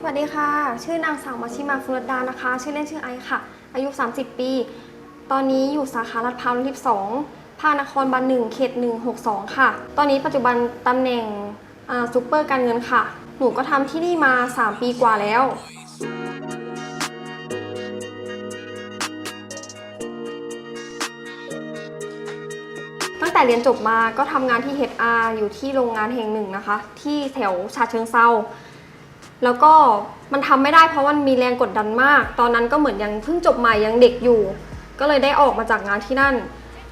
สวัสดีค่ะ ชื่อนางสาวมาชิมาฟุรดานะคะ ชื่อเล่นชื่อไอค่ะ อายุ 30 ปี ตอนนี้อยู่สาขาลาดพร้าวที่2ภาคนครบาลหนึ่งเขต 162 ค่ะ ตอนนี้ปัจจุบันตำแหน่งซูเปอร์การเงินค่ะ หนูก็ทำที่นี่มา 3 ปีกว่าแล้ว ตั้งแต่เรียนจบมาก็ทำงานที่ HR อยู่ที่โรงงานแห่งหนึ่งนะคะ ที่แถวชาเชิงเซา แล้วก็มันทำไม่ได้เพราะมันมีแรงกดดันมาก ตอนนั้นก็เหมือนยังเพิ่งจบใหม่ยังเด็กอยู่ ก็เลยได้ออกมาจากงานที่นั่น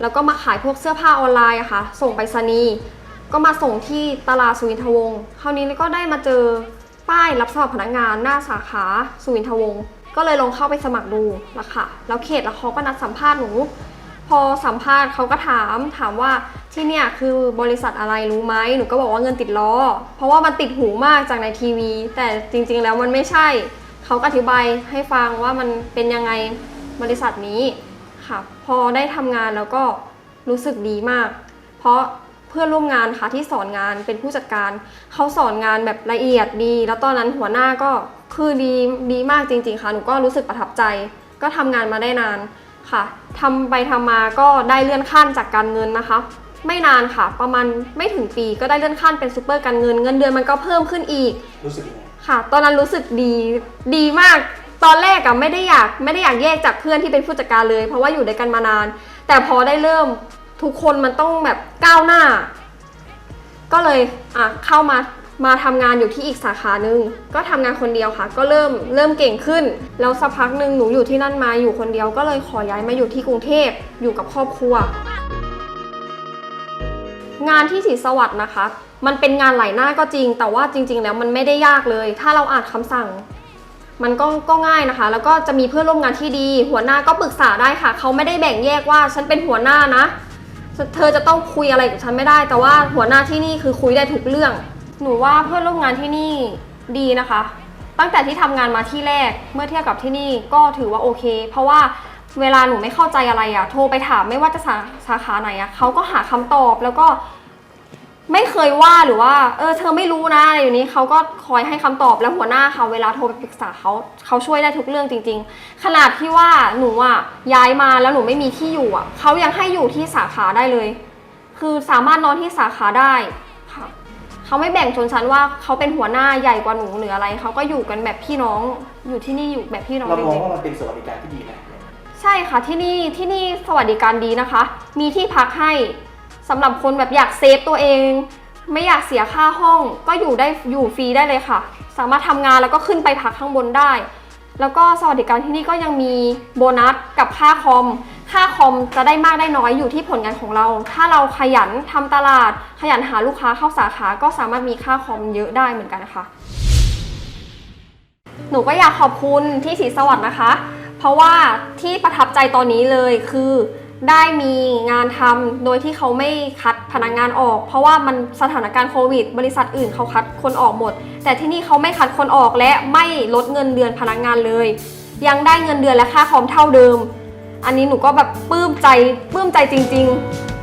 แล้วก็มาขายพวกเสื้อผ้าออนไลน์อะค่ะ ส่งไปรษณีก็มาส่งที่ตลาดสุวินทวงศ์คราวนี้ก็ได้มาเจอป้ายรับสมัครพนักงานหน้าสาขาสุวินทวงศ์ก็เลยลองเข้าไปสมัครดูละค่ะ แล้วเขตแล้วเขาก็นัดสัมภาษณ์หนู พอสัมภาษณ์เขาก็ถามถามว่าที่เนี่ยคือบริษัทอะไรรู้ไหมหนูก็บอกว่าเงินติดล้อ เพราะว่ามันติดหูมากจากในทีวี แต่จริงๆแล้วมันไม่ใช่ เขาก็อธิบายให้ฟังว่ามันเป็นยังไงบริษัทนี้ค่ะ พอได้ทำงานแล้วก็รู้สึกดีมาก เพราะเพื่อนร่วมงานค่ะที่สอนงานเป็นผู้จัดการ เขาสอนงานแบบละเอียดดี แล้วตอนนั้นหัวหน้าก็คือดีดีมากจริง ๆ ค่ะหนูก็รู้สึกประทับใจ ก็ทำงานมาได้นาน ค่ะทำไปทำมาก็ได้เลื่อนขั้นจากการเงินนะคะ ไม่นานค่ะ ประมาณไม่ถึงปีก็ได้เลื่อนขั้นเป็นซูเปอร์การเงิน เงินเดือนมันก็เพิ่มขึ้นอีก รู้สึกยังไงค่ะ ตอนนั้นรู้สึกดีดีมากตอนแรกอะไม่ได้อยากไม่ได้อยากแยกจากเพื่อนที่เป็นผู้จัดการเลย เพราะว่าอยู่ด้วยกันมานาน แต่พอได้เริ่มทุกคนมันต้องแบบก้าวหน้า ก็เลยอะเข้ามา มาทำงานอยู่ที่อีกสาขาหนึ่งก็ทำงานคนเดียวค่ะ ก็เริ่มเริ่มเก่งขึ้น แล้วสักพักหนึ่งหนูอยู่ที่นั่นมาอยู่คนเดียวก็เลยขอย้ายมาอยู่ที่กรุงเทพอยู่กับครอบครัว งานที่ศรีสวัสดิ์นะคะ มันเป็นงานหลายหน้าก็จริง แต่ว่าจริง ๆ แล้วมันไม่ได้ยากเลย ถ้าเราอ่านคำสั่ง มันก็ก็ง่ายนะคะ แล้วก็จะมีเพื่อนร่วมงานที่ดี หัวหน้าก็ปรึกษาได้ค่ะ เขาไม่ได้แบ่งแยกว่าฉันเป็นหัวหน้านะ เธอจะต้องคุยอะไรกับฉันไม่ได้ แต่ว่าหัวหน้าที่นี่คือคุยได้ทุกเรื่อง หนูว่าเพื่อนร่วมงานที่นี่ดีนะคะ ตั้งแต่ที่ทำงานมาที่แรกเมื่อเทียบกับที่นี่ก็ถือว่าโอเค เพราะว่าเวลาหนูไม่เข้าใจอะไรอะโทรไปถามไม่ว่าจะสาสาขาไหนอะเขาก็หาคำตอบแล้วก็ ไม่เคยว่าหรือว่า เออ เธอไม่รู้นะอะไรอย่างนี้เขาก็คอยให้คำตอบแล้วหัวหน้าเขาเวลาโทรไปปรึกษาเขาเขาช่วยได้ทุกเรื่องจริง ๆ ขนาดที่ว่าหนูอะย้ายมาแล้วหนูไม่มีที่อยู่อะเขายังให้อยู่ที่สาขาได้เลย คือสามารถนอนที่สาขาได้ค่ะ เขาไม่แบ่งชนชั้นว่าเขาเป็นหัวหน้าใหญ่กว่าหนูหรืออะไรเขาก็อยู่กันแบบพี่น้องอยู่ที่นี่อยู่แบบพี่น้องเราจมองริงๆว่ามันเป็นสวัสดิการที่ดีไหมใช่ค่ะที่นี่ที่นี่สวัสดิการดีนะคะ มีที่พักให้สำหรับคนแบบอยากเซฟตัวเอง ไม่อยากเสียค่าห้องก็อยู่ได้อยู่ฟรีได้เลยค่ะ สามารถทำงานแล้วก็ขึ้นไปพักข้างบนได้ แล้วก็สวัสดิการที่นี่ก็ยังมีโบนัสกับค่าคอม ค่าคอมจะได้มากได้น้อยอยู่ที่ผลงานของเรา ถ้าเราขยันทำตลาด ขยันหาลูกค้าเข้าสาขาก็สามารถมีค่าคอมเยอะได้เหมือนกันนะคะหนูก็อยากขอบคุณที่ศรีสวัสดิ์นะคะ เพราะว่าที่ประทับใจตอนนี้เลยคือได้มีงานทำโดยที่เขาไม่คัดพนักงานออก เพราะว่ามันสถานการณ์โควิด บริษัทอื่นเขาคัดคนออกหมด แต่ที่นี่เขาไม่คัดคนออกและไม่ลดเงินเดือนพนักงานเลย ยังได้เงินเดือนและค่าคอมเท่าเดิม อันนี้หนูก็แบบปลื้มใจปลื้มใจจริง ๆ